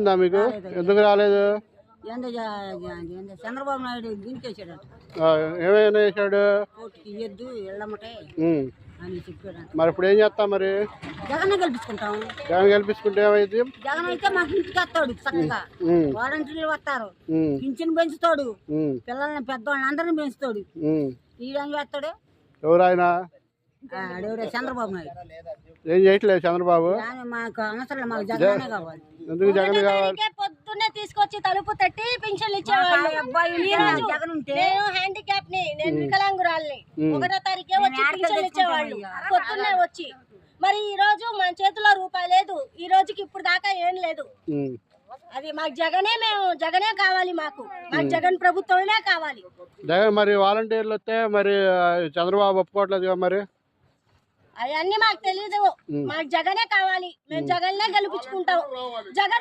ఉందా మీకు? ఎందుకు రాలేదు? చంద్రబాబు నాయుడు దించేసాడట ఏమైనా కోర్టుకి ఇయ్యద్దు వెళ్ళమటే మరి ఇప్పుడు ఏం చేస్తాం మరి? జగన్ గెలిపించుకుంటాం. జగన్ గెలిపించుకుంటే ఏమైంది? జగన్ అయితే మాకు ఇంటికి వస్తాడు చక్కగా. వాలంటీర్లు వస్తారు. పింఛన్ పెంచుతాడు. పిల్లల్ని పెద్దవాళ్ళని అందరిని పెంచుతాడు. ఈడేం చేస్తాడు? ఎవరు ఆయన? ఆడెవడో చంద్రబాబు నాయుడు. ఏం చేయట్లేదు చంద్రబాబు? కానీ మాకు అవసరం మాకు జగనే కావాలి. ఎందుకు జగన్ కావాలి? తారీఖే పొద్దున్నే తీసుకొచ్చి తలుపు తట్టి పింఛన్లు ఆ ఇచ్చేవాళ్ళు. అబ్బాయి ఈ ఉంటే రోజు జగన్ ఉంటే. నేను హ్యాండిక్యాప్ని నేను వికలాంగురాల్ని. ఉమ్. ఒకటో తారీఖే వచ్చి నేను పింఛన్లు ఆడపిల్ల ఇచ్చేవాళ్ళు. తెచ్చుకుంటాను పొద్దున్నే వచ్చి. మరి ఈ రోజు మన చేతిలో రూపాయి లేదు. ఈ రోజుకి ఇప్పుడు దాకా ఏం లేదు. ఉమ్. అది మాకు జగనే మేము జగనే కావాలి మాకు. మాకు జగన్ ప్రభుత్వమే కావాలి. జగన్ మరి వాలంటీర్లు వస్తే మరి ఆ, చంద్రబాబు ఒప్పుకోవట్లేదు మరి? అవన్నీ మాకు తెలీదు. మాకు జగనే కావాలి. మేము జగన్నే గెలిపించుకుంటాం. జగన్